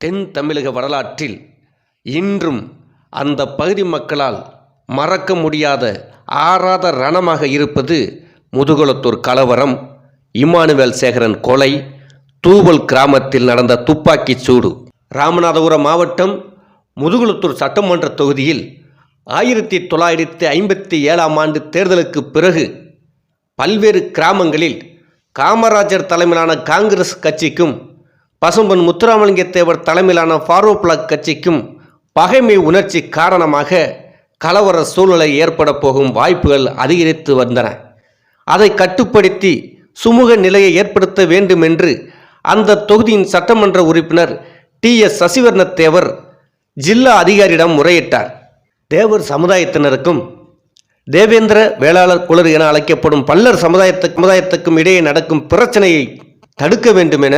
தென் தமிழக வரலாற்றில் இன்றும் அந்த பகுதி மக்களால் மறக்க முடியாத ஆறாத ரணமாக இருப்பது முதுகுளத்தூர் கலவரம் இமானுவேல் சேகரன் கொலை தூவல் கிராமத்தில் நடந்த துப்பாக்கிச் சூடு. ராமநாதபுரம் மாவட்டம் முதுகுளத்தூர் சட்டமன்ற தொகுதியில் ஆயிரத்தி தொள்ளாயிரத்தி ஐம்பத்தி ஏழாம் ஆண்டு தேர்தலுக்கு பிறகு பல்வேறு கிராமங்களில் காமராஜர் தலைமையிலான காங்கிரஸ் கட்சிக்கும் பசும்பன் முத்துராமலிங்கத்தேவர் தலைமையிலான ஃபாரோ பிளாக் கட்சிக்கும் பகைமை உணர்ச்சி காரணமாக கலவர சூழ்நிலை ஏற்பட போகும் வாய்ப்புகள் அதிகரித்து வந்தன. அதை கட்டுப்படுத்தி சுமூக நிலையை ஏற்படுத்த வேண்டும் என்று அந்த தொகுதியின் சட்டமன்ற உறுப்பினர் டி எஸ் சசிவர்ணத்தேவர் ஜில்லா அதிகாரியிடம் முறையிட்டார். தேவர் சமுதாயத்தினருக்கும் தேவேந்திர வேளாளர் குளர் என அழைக்கப்படும் பல்லர் சமுதாயத்து சமுதாயத்துக்கும் இடையே நடக்கும் பிரச்சனையை தடுக்க வேண்டும் என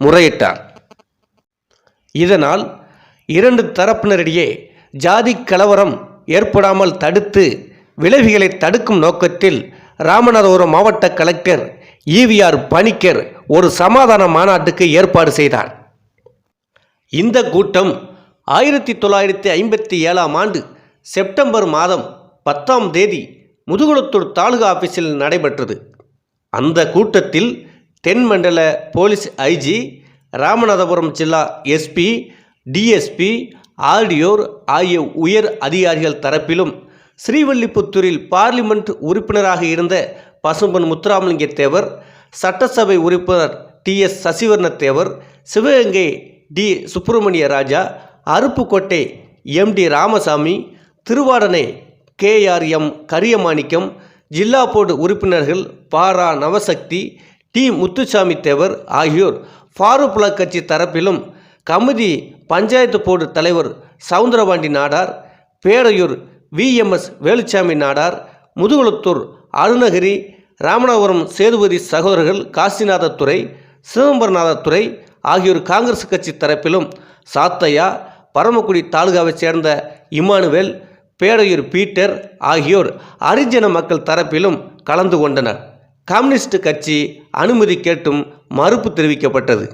முறையிட்டார் இதனால் இரண்டு தரப்பினரிடையே ஜாதி கலவரம் ஏற்படாமல் தடுத்து விளைவுகளை தடுக்கும் நோக்கத்தில் ராமநாதபுரம் மாவட்ட கலெக்டர் ஈவிஆர் பணிக்கர் ஒரு சமாதான மாநாட்டுக்கு ஏற்பாடு செய்தார். இந்த கூட்டம் ஆயிரத்தி தொள்ளாயிரத்தி ஐம்பத்தி ஏழாம் ஆண்டு செப்டம்பர் மாதம் பத்தாம் தேதி முதுகுளத்தூர் தாலுகா ஆஃபீஸில் நடைபெற்றது. அந்த கூட்டத்தில் தென்மண்டல போலீஸ் ஐஜி ராமநாதபுரம் ஜில்லா எஸ்பி டிஎஸ்பி ஆர்டியோர் ஆகிய உயர் அதிகாரிகள் தரப்பிலும் ஸ்ரீவல்லிபுத்தூரில் பார்லிமெண்ட் உறுப்பினராக இருந்த பசும்பன் முத்துராமலிங்க தேவர் சட்டசபை உறுப்பினர் T. S. Sasivarna Thevar Sivaganga T. Subramania Raja Aruppukottai M. T. Ramasamy Thiruvadanai KRM Kariyamanickam ஜில்லா போர்டு உறுப்பினர்கள் பாரா நவசக்தி டி. முத்துசாமி தேவர் ஆகியோர் ஃபாரூக் கட்சி தரப்பிலும் கமிதி பஞ்சாயத்து போர்டு தலைவர் சவுந்தரபாண்டி நாடார் பேரையூர் விஎம்எஸ் வேலுச்சாமி நாடார் முதுகுளத்தூர் அருணகிரி ராமநாதபுரம் சேதுபதி சகோதரர்கள் காசிநாதத்துறை சிதம்பரநாதத்துறை ஆகியோர் காங்கிரஸ் கட்சி தரப்பிலும் சாத்தையா பரமக்குடி தாலுகாவைச் சேர்ந்த இமானுவேல் பேரையூர் பீட்டர் ஆகியோர் அரிஜன மக்கள் தரப்பிலும் கலந்து கொண்டனர். கம்யூனிஸ்ட் கட்சி அனுமதி கேட்டும் மறுப்பு தெரிவிக்கப்பட்டது.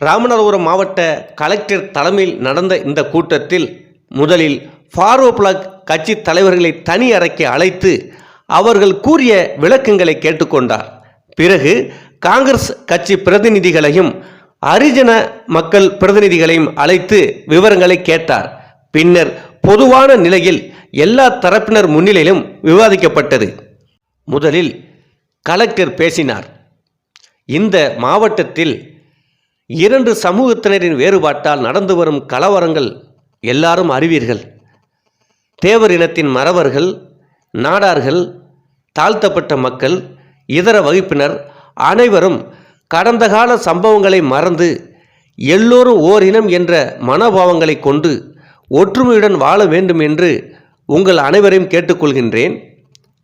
ராமநாதபுரம் மாவட்ட கலெக்டர் தலைமையில் நடந்த இந்த கூட்டத்தில் முதலில் ஃபாரோ பிளாக் கட்சி தலைவர்களை தனி அறைக்கு அழைத்து அவர்கள் கூறிய விளக்கங்களை கேட்டுக்கொண்டார். பிறகு காங்கிரஸ் கட்சி பிரதிநிதிகளையும் அரிஜன மக்கள் பிரதிநிதிகளையும் அழைத்து விவரங்களை கேட்டார். பின்னர் பொதுவான நிலையில் எல்லா தரப்பினர் முன்னிலையிலும் விவாதிக்கப்பட்டது. முதலில் கலெக்டர் பேசினார். இந்த மாவட்டத்தில் இரண்டு சமூகத்தினரின் வேறுபாட்டால் நடந்து வரும் கலவரங்கள் எல்லாரும் அறிவீர்கள். தேவர் இனத்தின் மறவர்கள் நாடார்கள் தாழ்த்தப்பட்ட மக்கள் இதர வகுப்பினர் அனைவரும் கடந்த கால சம்பவங்களை மறந்து எல்லோரும் ஓர் இனம் என்ற மனோபாவங்களை கொண்டு ஒற்றுமையுடன் வாழ வேண்டும் என்று உங்கள் அனைவரையும் கேட்டுக்கொள்கின்றேன்.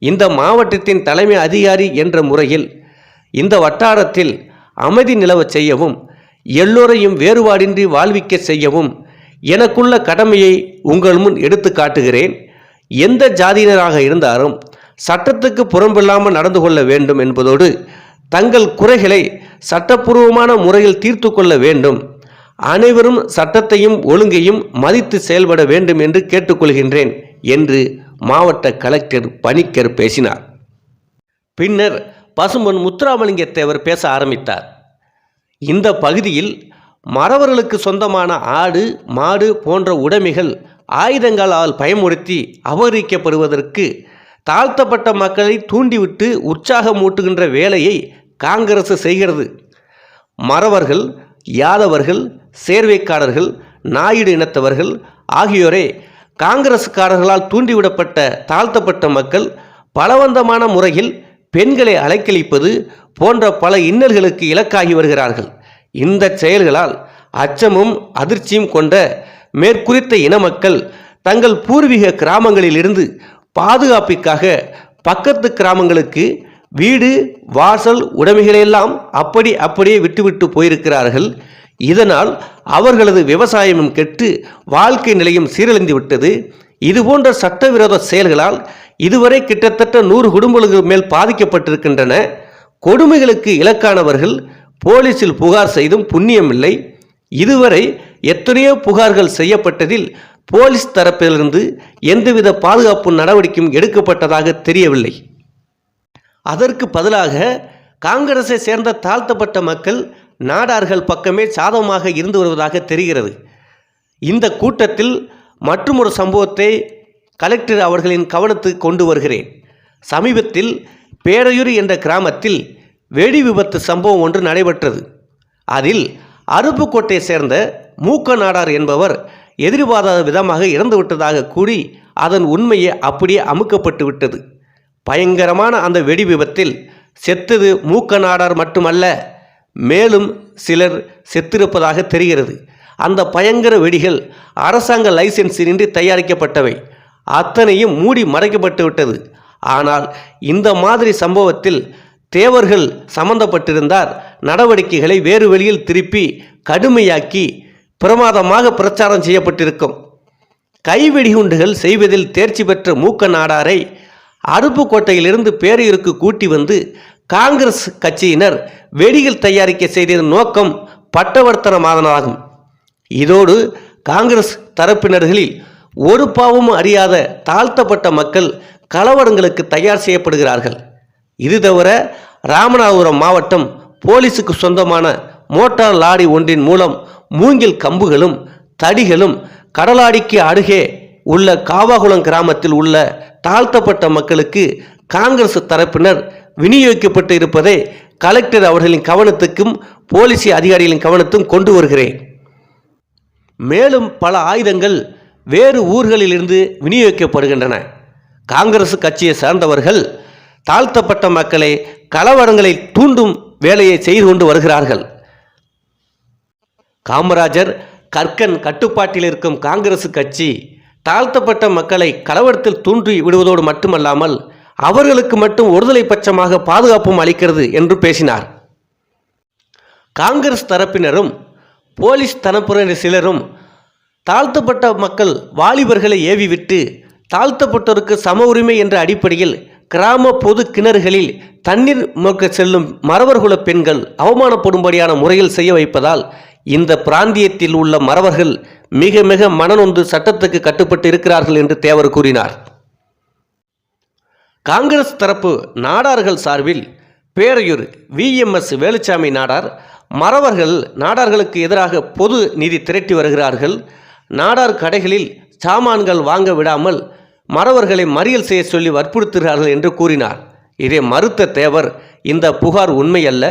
இந்த மாவட்டத்தின் தலைமை அதிகாரி என்ற முறையில் இந்த வட்டாரத்தில் அமைதி நிலவச் செய்யவும் எல்லோரையும் வேறுபாடின்றி வாழ்விக்க செய்யவும் எனக்குள்ள கடமையை உங்கள் முன் எடுத்து காட்டுகிறேன். எந்த ஜாதியினராக இருந்தாலும் சட்டத்துக்கு புறம்பில்லாமல் நடந்து கொள்ள வேண்டும் என்பதோடு தங்கள் குறைகளை சட்டப்பூர்வமான முறையில் தீர்த்து கொள்ள வேண்டும். அனைவரும் சட்டத்தையும் ஒழுங்கையும் மதித்து செயல்பட வேண்டும் என்று கேட்டுக்கொள்கின்றேன் என்று மாவட்ட கலெக்டர் பணிக்கர் பேசினார். பின்னர் பசும்பொன் முத்துராமலிங்க தேவர் பேச ஆரம்பித்தார். இந்த பகுதியில் மறவர்களுக்கு சொந்தமான ஆடு மாடு போன்ற உடைமைகள் ஆயுதங்களால் பயமுறுத்தி அபகரிக்கப்படுவதற்கு தாழ்த்தப்பட்ட மக்களை தூண்டிவிட்டு உற்சாகமூட்டுகின்ற வேலையை காங்கிரஸ் செய்கிறது. மறவர்கள் யாதவர்கள் சேர்வைக்காரர்கள் நாயுடு இனத்தவர்கள் ஆகியோரே காங்கிரஸ்காரர்களால் தூண்டிவிடப்பட்ட தாழ்த்தப்பட்ட மக்கள் பலவந்தமான முறையில் பெண்களை அலைக்கழிப்பது போன்ற பல இன்னல்களுக்கு இலக்காகி வருகிறார்கள். இந்த செயல்களால் அச்சமும் அதிர்ச்சியும் கொண்ட மேற்குறித்த இன மக்கள் தங்கள் பூர்வீக கிராமங்களிலிருந்து பாதுகாப்பிற்காக பக்கத்து கிராமங்களுக்கு வீடு வாசல் உடைமைகளையெல்லாம் அப்படி அப்படியே விட்டுவிட்டு போயிருக்கிறார்கள். இதனால் அவர்களது விவசாயமும் கெட்டு வாழ்க்கை நிலையும் சீரழிந்து விட்டது. இதுபோன்ற சட்டவிரோத செயல்களால் இதுவரை கிட்டத்தட்ட நூறு குடும்பங்களுக்கு மேல் பாதிக்கப்பட்டிருக்கின்றன. கொடுமைகளுக்கு இலக்கானவர்கள் போலீசில் புகார் செய்தும் புண்ணியமில்லை. இதுவரை எத்தனையோ புகார்கள் செய்யப்பட்டதில் போலீஸ் தரப்பிலிருந்து எந்தவித பாதுகாப்பு நடவடிக்கையும் எடுக்கப்பட்டதாக தெரியவில்லை. அதற்கு பதிலாக காங்கிரஸை சேர்ந்த தாழ்த்தப்பட்ட மக்கள் நாடார்கள் பக்கமே சாதகமாக இருந்து வருவதாக தெரிகிறது. இந்த கூட்டத்தில் மற்றுமொரு சம்பவத்தை கலெக்டர் அவர்களின் கவனத்துக்கு கொண்டு வருகிறேன். சமீபத்தில் பேரையூர் என்ற கிராமத்தில் வெடி விபத்து சம்பவம் ஒன்று நடைபெற்றது. அதில் அருப்புக்கோட்டையை சேர்ந்த மூக்க நாடார் என்பவர் எதிர்பாராத விதமாக இறந்துவிட்டதாக கூறி அதன் உண்மையை அப்படியே அமுக்கப்பட்டு விட்டது. பயங்கரமான அந்த வெடி விபத்தில் செத்தது மூக்க நாடார் மட்டுமல்ல மேலும் சிலர் செத்திருப்பதாக தெரிகிறது. அந்த பயங்கர வெடிகள் அரசாங்க லைசென்ஸினின்றி தயாரிக்கப்பட்டவை. அத்தனையும் மூடி மறைக்கப்பட்டு விட்டது. ஆனால் இந்த மாதிரி சம்பவத்தில் தேவர்கள் சம்பந்தப்பட்டிருந்தார். நடவடிக்கைகளை வேறு வழியில் திருப்பி கடுமையாக்கி பிரமாதமாக பிரச்சாரம் செய்யப்பட்டிருக்கும். கைவெடிகுண்டுகள் செய்வதில் தேர்ச்சி பெற்ற மூக்க நாடாரை அருப்புக்கோட்டையிலிருந்து பேரையூருக்கு கூட்டி வந்து காங்கிரஸ் கட்சியினர் வெடிகள் தயாரிக்க செய்ததன் நோக்கம் பட்டவர்த்தனமாதனாகும் இதோடு காங்கிரஸ் தரப்பினர்களில் ஒரு பாவமும் அறியாத தாழ்த்தப்பட்ட மக்கள் கலவரங்களுக்கு தயார் செய்யப்படுகிறார்கள். இது தவிர ராமநாதபுரம் மாவட்டம் போலீஸுக்கு சொந்தமான மோட்டார் லாரி ஒன்றின் மூலம் மூங்கில் கம்புகளும் தடிகளும் கடலாடிக்கு அருகே உள்ள காவாகுளம் கிராமத்தில் உள்ள தாழ்த்தப்பட்ட மக்களுக்கு காங்கிரஸ் தரப்பினர் விநியோகிக்கப்பட்டு இருப்பதை கலெக்டர் அவர்களின் கவனத்துக்கும் போலீஸ் அதிகாரிகளின் கவனத்தும் கொண்டு வருகிறேன். மேலும் பல ஆயுதங்கள் வேறு ஊர்களிலிருந்து விநியோகிக்கப்படுகின்றன. காங்கிரஸ் கட்சியை சார்ந்தவர்கள் தாழ்த்தப்பட்ட மக்களை கலவரங்களை தூண்டும் வேலையை செய்து கொண்டு வருகிறார்கள். காமராஜர் கற்கன் கட்டுப்பாட்டில் இருக்கும் காங்கிரஸ் கட்சி தாழ்த்தப்பட்ட மக்களை கலவரத்தில் தூண்டி விடுவதோடு மட்டுமல்லாமல் அவர்களுக்கு மட்டும் ஒருதலை பட்சமாக பாதுகாப்பும் அளிக்கிறது என்று பேசினார். காங்கிரஸ் தரப்பினரும் போலீஸ் தரப்பினர் சிலரும் தாழ்த்தப்பட்ட மக்கள் வாலிபர்களை ஏவிவிட்டு தாழ்த்தப்பட்டோருக்கு சம உரிமை என்ற அடிப்படையில் கிராம பொது கிணறுகளில் தண்ணீர் மொக்க செல்லும் மறவர்குல பெண்கள் அவமானப்படும்படியான முறையில் செய்ய வைப்பதால் இந்த பிராந்தியத்தில் உள்ள மறவர்கள் மிக மிக மனநொந்து சட்டத்துக்கு கட்டுப்பட்டு இருக்கிறார்கள் என்று தேவர் கூறினார். காங்கிரஸ் தரப்பு நாடார்கள் சார்பில் பேரையூர் விஎம்எஸ் வேலுச்சாமி நாடார் மறவர்கள் நாடார்களுக்கு எதிராக பொது நிதி திரட்டி வருகிறார்கள். நாடார் கடைகளில் சாமான்கள் வாங்க விடாமல் மறவர்களை மறியல் செய்ய சொல்லி வற்புறுத்துகிறார்கள் என்று கூறினார். இதை மறுத்த தேவர் இந்த புகார் உண்மையல்ல.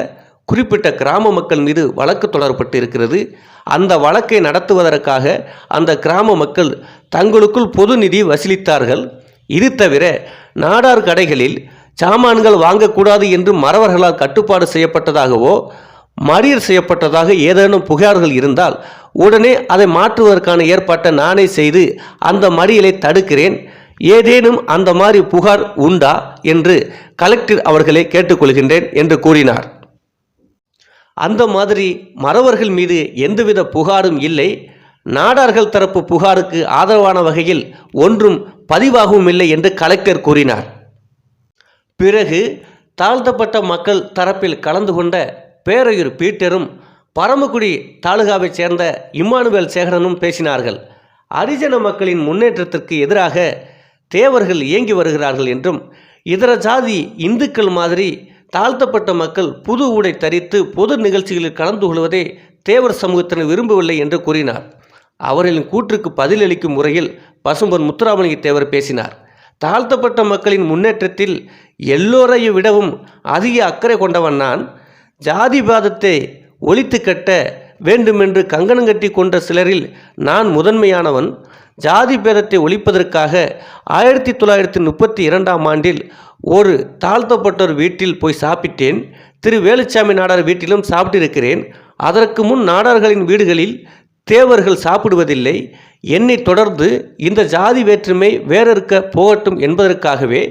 குறிப்பிட்ட கிராம மக்கள் மீது வழக்கு தொடரப்பட்டு இருக்கிறது அந்த வழக்கை நடத்துவதற்காக அந்த கிராம மக்கள் தங்களுக்குள் பொது நிதி வசூலித்தார்கள். இது தவிர நாடார் கடைகளில் சாமான்கள் வாங்கக்கூடாது என்று மறவர்களால் கட்டுப்பாடு செய்யப்பட்டதாகவோ மறியல் செய்யப்பட்டதாக ஏதேனும் புகார்கள் இருந்தால் உடனே அதை மாற்றுவதற்கான ஏற்பாட்டை நானே செய்து அந்த மறியலை தடுக்கிறேன். ஏதேனும் அந்த மாதிரி புகார் உண்டா என்று கலெக்டர் அவர்களை கேட்டுக்கொள்கின்றேன் என்று கூறினார். அந்த மாதிரி மறவர்கள் மீது எந்தவித புகாரும் இல்லை. நாடார்கள் தரப்பு புகாருக்கு ஆதரவான வகையில் ஒன்றும் பதிவாகவும் இல்லை என்று கலெக்டர் கூறினார். பிறகு தாழ்த்தப்பட்ட மக்கள் தரப்பில் கலந்து கொண்ட பேரையூர் பீட்டரும் பரமக்குடி தாலுகாவைச் சேர்ந்த இம்மானுவேல் சேகரனும் பேசினார்கள். அரிஜன மக்களின் முன்னேற்றத்திற்கு எதிராக தேவர்கள் இயங்கி வருகிறார்கள் என்றும் இதர ஜாதி இந்துக்கள் மாதிரி தாழ்த்தப்பட்ட மக்கள் புது உடை தரித்து பொது நிகழ்ச்சிகளில் கலந்து கொள்வதை தேவர் சமூகத்தினர் விரும்பவில்லை என்று கூறினார். அவர்களின் கூற்றுக்கு பதிலளிக்கும் முறையில் பசும்பொன் முத்துராமலிங்க தேவர் பேசினார். தாழ்த்தப்பட்ட மக்களின் முன்னேற்றத்தில் எல்லோரையும் விடவும் அதிக அக்கறை கொண்டவன் நான். ஜாதிபாதத்தை ஒழித்து கட்ட வேண்டுமென்று கங்கணம் கட்டி கொண்ட சிலரில் நான் முதன்மையானவன். ஜாதி பேதத்தை ஒழிப்பதற்காக ஆயிரத்தி தொள்ளாயிரத்தி முப்பத்தி இரண்டாம் ஆண்டில் ஒரு தாழ்த்தப்பட்டோர் வீட்டில் போய் சாப்பிட்டேன். திரு வேலுச்சாமி நாடார் வீட்டிலும் சாப்பிட்டிருக்கிறேன். அதற்கு முன் நாடார்களின் வீடுகளில் தேவர்கள் சாப்பிடுவதில்லை. என்னை தொடர்ந்து இந்த ஜாதி வேற்றுமை வேறறுக்க போகட்டும் என்பதற்காகவே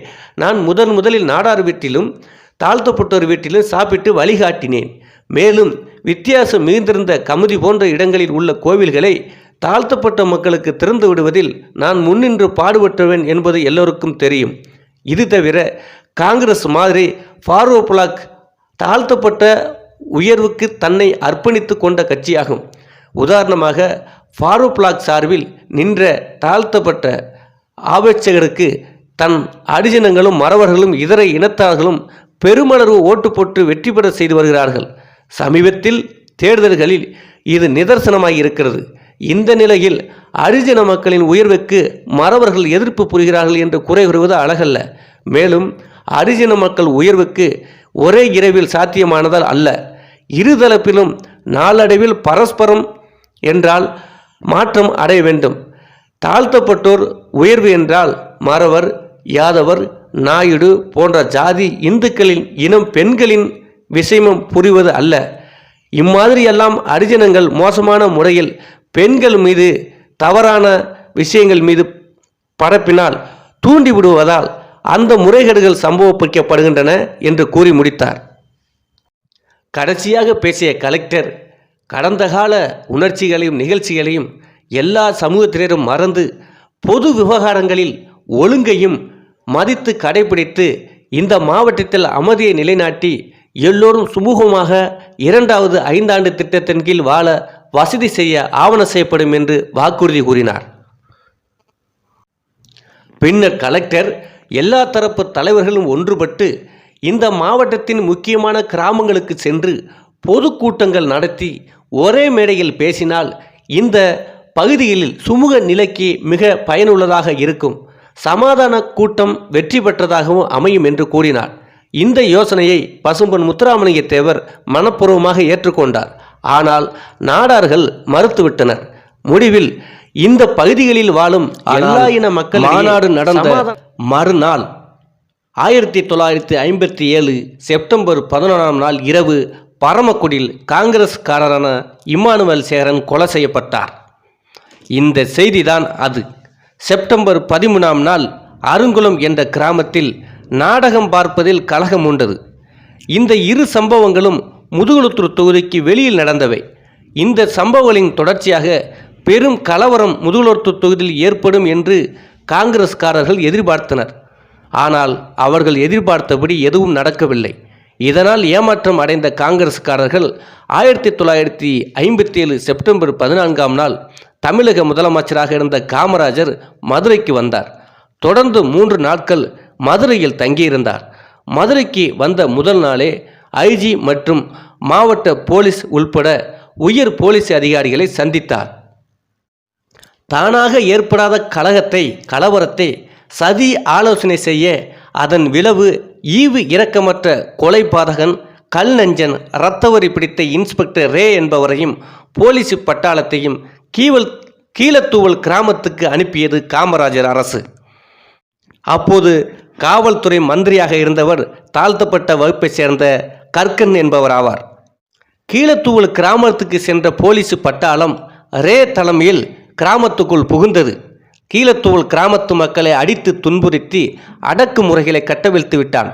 நான் முதன் முதலில் நாடார் வீட்டிலும் தாழ்த்தப்பட்டோர் வீட்டிலும் சாப்பிட்டு வழிகாட்டினேன். மேலும் வித்தியாசம் மிகுந்திருந்த கமுதி போன்ற இடங்களில் உள்ள கோவில்களை தாழ்த்தப்பட்ட மக்களுக்கு திறந்து விடுவதில் நான் முன்னின்று பாடுபட்டவன் என்பது எல்லோருக்கும் தெரியும். இது தவிர காங்கிரஸ் மாதிரி ஃபார்வோ பிளாக் தாழ்த்தப்பட்ட உயர்வுக்கு தன்னை அர்ப்பணித்து கொண்ட கட்சியாகும். உதாரணமாக ஃபாரூக் பிளாக் சார்பில் நின்ற தாழ்த்தப்பட்ட ஆபேட்சகருக்கு தன் அடிஜனங்களும் மறவர்களும் இதர இனத்தார்களும் பெருமளவு ஓட்டு போட்டு வெற்றி பெற செய்து வருகிறார்கள். சமீபத்தில் தேர்தல்களில் இது நிதர்சனமாகி இருக்கிறது. இந்த நிலையில் அரிஜன மக்களின் உயர்வுக்கு மறவர்கள் எதிர்ப்பு புரிகிறார்கள் என்று குறை வருவது அழகல்ல. மேலும் அரிஜன மக்கள் உயர்வுக்கு ஒரே இரவில் சாத்தியமானதால் அல்ல. இருதரப்பிலும் நாளடைவில் பரஸ்பரம் என்றால் மாற்றம் அடைய வேண்டும். தாழ்த்தப்பட்டோர் உயர்வு என்றால் மறவர் யாதவர் நாயுடு போன்ற ஜாதி இந்துக்களின் இனம் பெண்களின் விஷயமும் புரிவது அல்ல. இம்மாதிரியெல்லாம் அரிஜனங்கள் மோசமான முறையில் பெண்கள் மீது தவறான விஷயங்கள் மீது பரப்பினால் தூண்டி விடுவதால் அந்த முறைகேடுகள் சம்பவப்பிக்கப்படுகின்றன என்று கூறி முடித்தார். கடைசியாக பேசிய கலெக்டர் கடந்த கால உணர்ச்சிகளையும் நிகழ்ச்சிகளையும் எல்லா சமூகத்தினரும் மறந்து பொது விவகாரங்களில் ஒழுங்கையும் மதித்து கடைபிடித்து இந்த மாவட்டத்தில் அமைதியை நிலைநாட்டி எல்லோரும் சுமூகமாக இரண்டாவது ஐந்தாண்டு திட்டத்தின் கீழ் வாழ வசதி செய்ய ஆவண செய்யப்படும் என்று வாக்குறுதி கூறினார். பின்னர் கலெக்டர் எல்லா தரப்பு தலைவர்களும் ஒன்றுபட்டு இந்த மாவட்டத்தின் முக்கியமான கிராமங்களுக்கு சென்று பொதுக்கூட்டங்கள் நடத்தி ஒரே மேடையில் பேசினால் இந்த பகுதிகளில் சுமூக நிலைக்கு மிக பயனுள்ளதாக இருக்கும். சமாதான கூட்டம் வெற்றி பெற்றதாகவும் அமையும் என்று கூறினார். இந்த யோசனையை பசும்பன் முத்துராமலிங்க தேவர் மனப்பூர்வமாக ஏற்றுக்கொண்டார். ஆனால் நாடார்கள் மறுத்துவிட்டனர். முடிவில் இந்த பகுதிகளில் வாழும் எல்லா இன மக்கள் மாநாடு நடந்த மறுநாள் ஆயிரத்தி தொள்ளாயிரத்தி ஐம்பத்தி ஏழு செப்டம்பர் பதினொன்றாம் நாள் இரவு பரமக்குடியில் காங்கிரஸ்காரரான இம்மானுவேல் சேகரன் கொலை செய்யப்பட்டார். இந்த செய்திதான் அது. செப்டம்பர் பதிமூணாம் நாள் அருங்குளம் என்ற கிராமத்தில் நாடகம் பார்ப்பதில் கலகம் உண்டது. இந்த இரு சம்பவங்களும் முதுகுளத்தூர் தொகுதிக்கு வெளியில் நடந்தவை. இந்த சம்பவங்களின் தொடர்ச்சியாக பெரும் கலவரம் முதுகுளத்தூர் தொகுதியில் ஏற்படும் என்று காங்கிரஸ்காரர்கள் எதிர்பார்த்தனர். ஆனால் அவர்கள் எதிர்பார்த்தபடி எதுவும் நடக்கவில்லை. இதனால் ஏமாற்றம் அடைந்த காங்கிரஸ்காரர்கள் ஆயிரத்தி தொள்ளாயிரத்தி ஐம்பத்தி ஏழு செப்டம்பர் பதினான்காம் நாள் தமிழக முதலமைச்சராக இருந்த காமராஜர் மதுரைக்கு வந்தார். தொடர்ந்து மூன்று நாட்கள் மதுரையில் தங்கியிருந்தார். மதுரைக்கு வந்த முதல் நாளே ஐஜி மற்றும் மாவட்ட போலீஸ் உள்பட உயர் போலீஸ் அதிகாரிகளை சந்தித்தார். தானாக ஏற்படாத கலகத்தை கலவரத்தை சதி ஆலோசனை செய்ய அதன் விளைவு ஈவு இரக்கமற்ற கொலை பாதகன் கல் நஞ்சன் இரத்தவரி பிடித்த இன்ஸ்பெக்டர் ரே என்பவரையும் போலீஸ் பட்டாளத்தையும் கீவல் கீழத்தூவல் கிராமத்துக்கு அனுப்பியது காமராஜர் அரசு. அப்போது காவல்துறை மந்திரியாக இருந்தவர் தாழ்த்தப்பட்ட வகுப்பைச் சேர்ந்த கற்கன் என்பவர் ஆவார். கீழத்தூவல் கிராமத்துக்கு சென்ற போலீஸ் பட்டாளம் ரே தலைமையில் கிராமத்துக்குள் புகுந்தது. கீழத்தூள் கிராமத்து மக்களை அடித்து துன்புறுத்தி அடக்குமுறைகளை கட்டவிழ்த்து விட்டான்.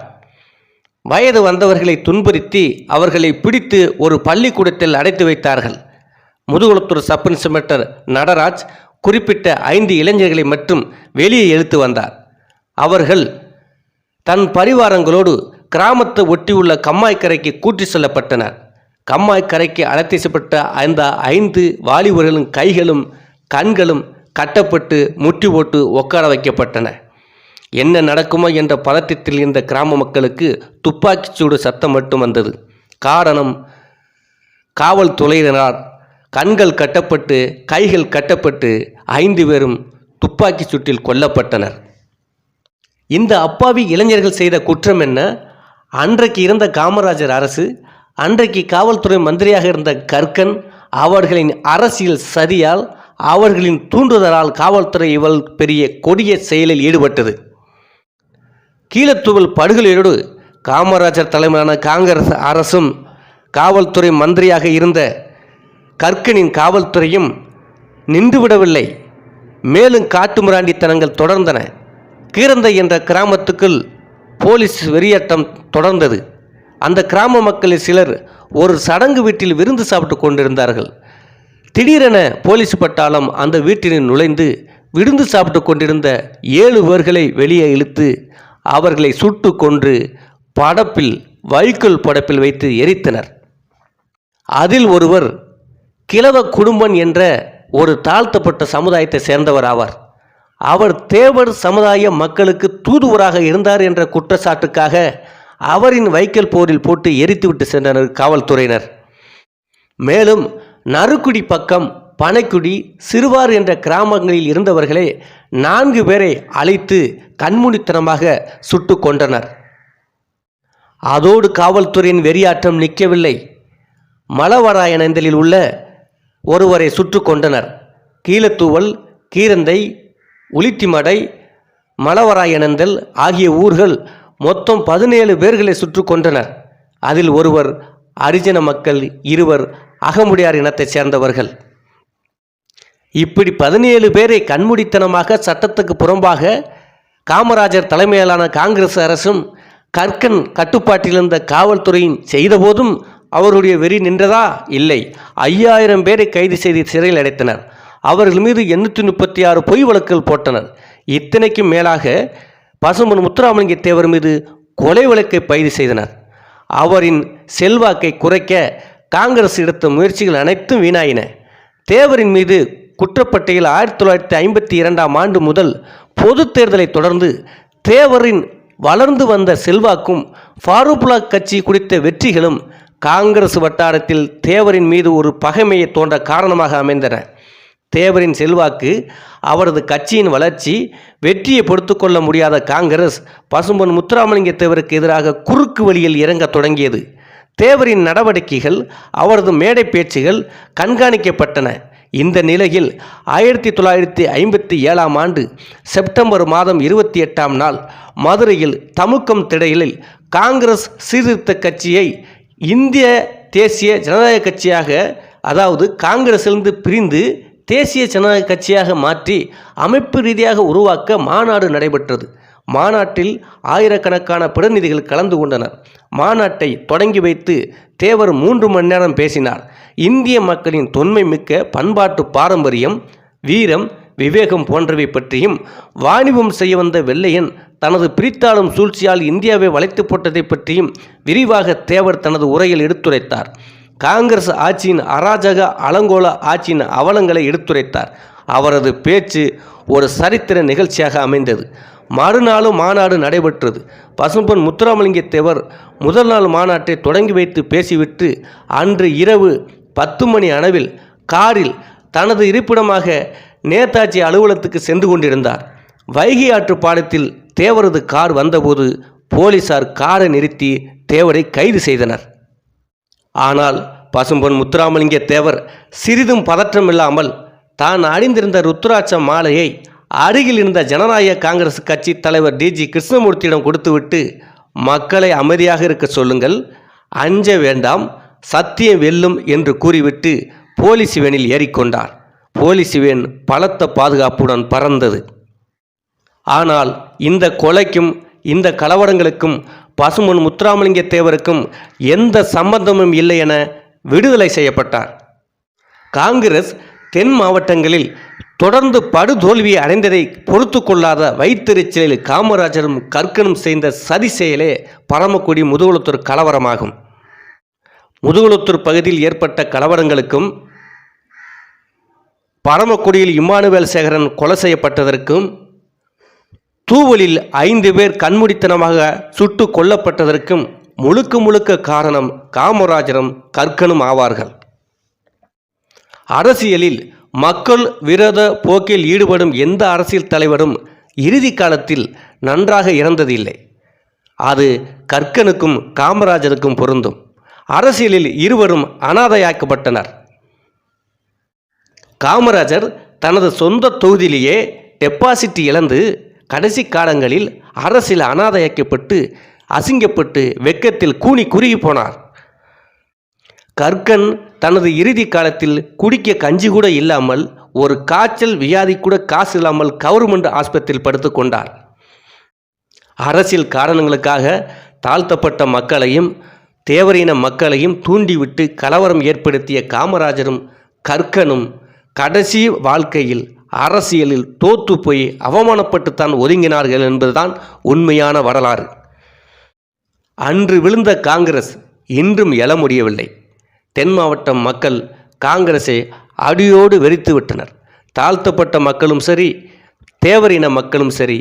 வயது வந்தவர்களை துன்புறுத்தி அவர்களை பிடித்து ஒரு பள்ளிக்கூடத்தில் அடைத்து வைத்தார்கள். முதுகுளத்தூர் சப் இன்ஸ்பெக்டர் நடராஜ் குறிப்பிட்ட ஐந்து இளைஞர்களை மட்டும் வெளியே எழுத்து வந்தார். அவர்கள் தன் பரிவாரங்களோடு கிராமத்தை ஒட்டியுள்ள கம்மாய்க்கரைக்கு கூட்டி செல்லப்பட்டனர். கம்மாய்க்கரைக்கு அழைத்து செல்லப்பட்ட அந்த ஐந்து வாலிபர்களின் கைகளும் கண்களும் கட்டப்பட்டு முட்டி போட்டு உட்கார வைக்கப்பட்டன. என்ன நடக்குமோ என்ற பதட்டத்தில் இருந்த கிராம மக்களுக்கு துப்பாக்கிச் சூடு சத்தம் மட்டும் வந்தது. காரணம் காவல்துறையினரால் கண்கள் கட்டப்பட்டு கைகள் கட்டப்பட்டு ஐந்து பேரும் துப்பாக்கி சூட்டில் கொல்லப்பட்டனர். இந்த அப்பாவி இளைஞர்கள் செய்த குற்றம் என்ன? அன்றைக்கு இருந்த காமராஜர் அரசு அன்றைக்கு காவல்துறை மந்திரியாக இருந்த கற்கன் அவர்களின் அரசியல் சரியால் அவர்களின் தூண்டுதலால் காவல்துறை இவள் பெரிய கொடிய செயலில் ஈடுபட்டது. கீழத்துவல் படுகொலையோடு காமராஜர் தலைமையிலான காங்கிரஸ் அரசும் காவல்துறை மந்திரியாக இருந்த கற்கனின் காவல்துறையும் நின்றுவிடவில்லை. மேலும் காட்டுமிராண்டித்தனங்கள் தொடர்ந்தன. கீரந்தை என்ற கிராமத்துக்குள் போலீஸ் வெறியாட்டம் தொடர்ந்தது. அந்த கிராம மக்களில் சிலர் ஒரு சடங்கு வீட்டில் விருந்து சாப்பிட்டு கொண்டிருந்தார்கள். திடீரென போலீஸ் பட்டாளம் அந்த வீட்டினில் நுழைந்து விருந்து சாப்பிட்டு கொண்டிருந்த ஏழு பேர்களை வெளியே இழுத்து அவர்களை சுட்டு கொன்று படப்பில் வைக்கோல் படப்பில் வைத்து எரித்தனர். அதில் ஒருவர் கிழவ குடும்பன் என்ற ஒரு தாழ்த்தப்பட்ட சமுதாயத்தை சேர்ந்தவர் ஆவார். அவர் தேவர் சமுதாய மக்களுக்கு தூதுவராக இருந்தார் என்ற குற்றச்சாட்டுக்காக அவரின் வைக்கல் போரில் போட்டு எரித்துவிட்டு சென்றனர் காவல்துறையினர். மேலும் நறுக்குடி பக்கம் பனைக்குடி சிறுவார் என்ற கிராமங்களில் இருந்தவர்களே நான்கு பேரை அழைத்து கண்மூடித்தனமாக சுட்டு கொண்டனர் அதோடு காவல்துறையின் வெறியாட்டம் நிற்கவில்லை. மலவராயனந்தலில் உள்ள ஒருவரை சுட்டு கொண்டனர் கீழத்தூவல் கீரந்தை உளித்திமடை மலவராயனந்தல் ஆகிய ஊர்கள் மொத்தம் பதினேழு பேர்களை சுற்று கொண்டனர் அதில் ஒருவர் அரிஜன மக்கள் இருவர் அகமுடியார் இனத்தைச் சேர்ந்தவர்கள். இப்படி பதினேழு பேரை கண்மூடித்தனமாக சட்டத்துக்கு புறம்பாக காமராஜர் தலைமையிலான காங்கிரஸ் அரசும் கற்கன் கட்டுப்பாட்டில் இருந்த காவல்துறையும் செய்தபோதும் அவருடைய வெறி நின்றதா? இல்லை. ஐயாயிரம் பேரை கைது செய்து சிறையில் அடைத்தனர். அவர்கள் மீது எண்ணூற்றி முப்பத்தி ஆறு பொய் வழக்குகள் போட்டனர். இத்தனைக்கும் மேலாக பசுமன் முத்துராமலிங்க தேவர் மீது கொலை வழக்கை கைது செய்தனர். அவரின் செல்வாக்கை குறைக்க காங்கிரஸ் எடுத்த முயற்சிகள் அனைத்தும் வீணாயின. தேவரின் மீது குற்றப்பட்டியல் ஆயிரத்தி தொள்ளாயிரத்தி ஐம்பத்தி இரண்டாம் ஆண்டு முதல் பொது தேர்தலை தொடர்ந்து தேவரின் வளர்ந்து வந்த செல்வாக்கும் ஃபாரூக்லா கட்சி குறித்த வெற்றிகளும் காங்கிரஸ் வட்டாரத்தில் தேவரின் மீது ஒரு பகைமையை தோன்ற காரணமாக அமைந்தன. தேவரின் செல்வாக்கு அவரது கட்சியின் வளர்ச்சி வெற்றியை பொறுத்து கொள்ள முடியாத காங்கிரஸ் பசும்பொன் முத்துராமலிங்க தேவருக்கு எதிராக குறுக்கு வழியில் இறங்கத் தொடங்கியது. தேவரின் நடவடிக்கைகள் அவரது மேடை பேச்சுகள் கண்காணிக்கப்பட்டன. இந்த நிலையில் ஆயிரத்தி தொள்ளாயிரத்தி ஐம்பத்தி ஏழாம் ஆண்டு செப்டம்பர் மாதம் இருபத்தி எட்டாம் நாள் மதுரையில் தமுக்கம் திடையிலில் காங்கிரஸ் சீர்திருத்த கட்சியை இந்திய தேசிய ஜனநாயக கட்சியாக அதாவது காங்கிரஸிலிருந்து பிரிந்து தேசிய ஜனநாயக கட்சியாக மாற்றி அமைப்பு ரீதியாக உருவாக்க மாநாடு நடைபெற்றது. மாநாட்டில் ஆயிரக்கணக்கான பிரதிநிதிகள் கலந்து கொண்டனர். மாநாட்டை தொடங்கி வைத்து தேவர் மூன்று மணி நேரம் பேசினார். இந்திய மக்களின் தொன்மை மிக்க பண்பாட்டு பாரம்பரியம் வீரம் விவேகம் போன்றவை பற்றியும் வாணிபம் செய்ய வந்த வெள்ளையன் தனது பிரித்தாளும் சூழ்ச்சியால் இந்தியாவை வளைத்து போட்டதை பற்றியும் விரிவாக தேவர் தனது உரையில் எடுத்துரைத்தார். காங்கிரஸ் ஆட்சியின் அராஜக அலங்கோல ஆட்சியின் அவலங்களை எடுத்துரைத்தார். அவரது பேச்சு ஒரு சரித்திர நிகழ்ச்சியாக அமைந்தது. மறுநாளும் மாநாடு நடைபெற்றது. பசும்பொன் முத்துராமலிங்க தேவர் முதல் நாள் மாநாட்டை தொடங்கி வைத்து பேசிவிட்டு அன்று இரவு பத்து மணி அளவில் காரில் தனது இருப்பிடமாக நேதாஜி அலுவலகத்துக்கு சென்று கொண்டிருந்தார். வைகை ஆற்று பாலத்தில் தேவரது கார் வந்தபோது போலீசார் காரை நிறுத்தி தேவரை கைது செய்தனர். ஆனால் பசும்பொன் முத்துராமலிங்க தேவர் சிறிதும் பதற்றமில்லாமல் தான் அணிந்திருந்த ருத்ராட்ச மாலையை அருகில் இருந்த ஜனநாயக காங்கிரஸ் கட்சி தலைவர் டிஜி கிருஷ்ணமூர்த்தியிடம் கொடுத்துவிட்டு மக்களை அமைதியாக இருக்க சொல்லுங்கள். அஞ்ச வேண்டாம். சத்தியம் வெல்லும் என்று கூறிவிட்டு போலீஸ் வேனில் ஏறிக்கொண்டார் போலீஸ் வேன் பலத்த பாதுகாப்புடன் பறந்தது. ஆனால் இந்த கொலைக்கும் இந்த கலவரங்களுக்கும் பசுமன் முத்துராமலிங்க தேவருக்கும் எந்த சம்பந்தமும் இல்லை என விடுதலை செய்யப்பட்டார். காங்கிரஸ் தென் மாவட்டங்களில் தொடர்ந்து படுதோல்வியை அடைந்ததை பொறுத்து கொள்ளாத வைத்தெரிச்சலில் காமராஜரும் கற்கனும் செய்த சதி செயலே பரமக்குடி முதுகுளத்தூர் கலவரமாகும். முதுகுளத்தூர் பகுதியில் ஏற்பட்ட கலவரங்களுக்கும் பரமக்குடியில் இம்மானுவேல் சேகரன் கொலை செய்யப்பட்டதற்கும் தூவலில் ஐந்து பேர் கண்முடித்தனமாக சுட்டு கொல்லப்பட்டதற்கும் முழுக்க முழுக்க காரணம் காமராஜரும் கற்கனும் ஆவார்கள். அரசியலில் மக்கள் விரோத போக்கில் ஈடுபடும் எந்த அரசியல் தலைவரும் இறுதி காலத்தில் நன்றாக இறந்ததில்லை. அது கற்கனுக்கும் காமராஜருக்கும் பொருந்தும். அரசியலில் இருவரும் அனாதையாக்கப்பட்டனர். காமராஜர் தனது சொந்த தொகுதியிலேயே டெபாசிட் இழந்து கடைசி காலங்களில் அரசியல் அனாதையாக்கப்பட்டு அசிங்கப்பட்டு வெக்கத்தில் கூனி குறுகி போனார். கற்கன் தனது இறுதி காலத்தில் குடிக்க கஞ்சி கூட இல்லாமல் ஒரு காய்ச்சல் வியாதி கூட காசு இல்லாமல் கவர்மெண்ட் ஆஸ்பத்திரியில் படுத்து கொண்டார். அரசியல் காரணங்களுக்காக தாழ்த்தப்பட்ட மக்களையும் தேவரின மக்களையும் தூண்டிவிட்டு கலவரம் ஏற்படுத்திய காமராஜரும் கற்கனும் கடைசி வாழ்க்கையில் அரசியலில் தோத்து போய் அவமானப்பட்டுத்தான் ஒதுங்கினார்கள் என்பதுதான் உண்மையான வரலாறு. அன்று விழுந்த காங்கிரஸ் இன்றும் எழ முடியவில்லை. தென் மாவட்ட மக்கள் காங்கிரஸை அடியோடு வெறித்து விட்டனர். தாழ்த்தப்பட்ட மக்களும் சரி தேவரின மக்களும் சரி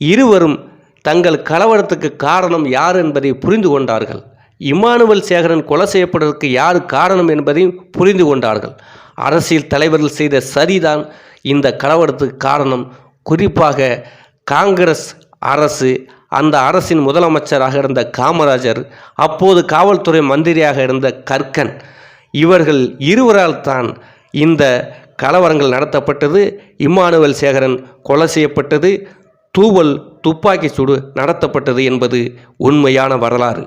இருவரும் தங்கள் கலவரத்துக்கு காரணம் யார் என்பதை புரிந்து கொண்டார்கள். இமானுவல் சேகரன் கொலை செய்யப்படுவதற்கு யார் காரணம் என்பதையும் புரிந்து கொண்டார்கள். அரசியல் தலைவர்கள் செய்த சரிதான் இந்த கலவரத்துக்கு காரணம். குறிப்பாக காங்கிரஸ் அரசு அந்த அரசின் முதலமைச்சராக இருந்த காமராஜர் அப்போது காவல்துறை மந்திரியாக இருந்த கற்கன் இவர்கள் இருவரால் தான் இந்த கலவரங்கள் நடத்தப்பட்டது. இம்மானுவல் சேகரன் கொலை செய்யப்பட்டது. தூவல் துப்பாக்கி சூடு நடத்தப்பட்டது என்பது உண்மையான வரலாறு.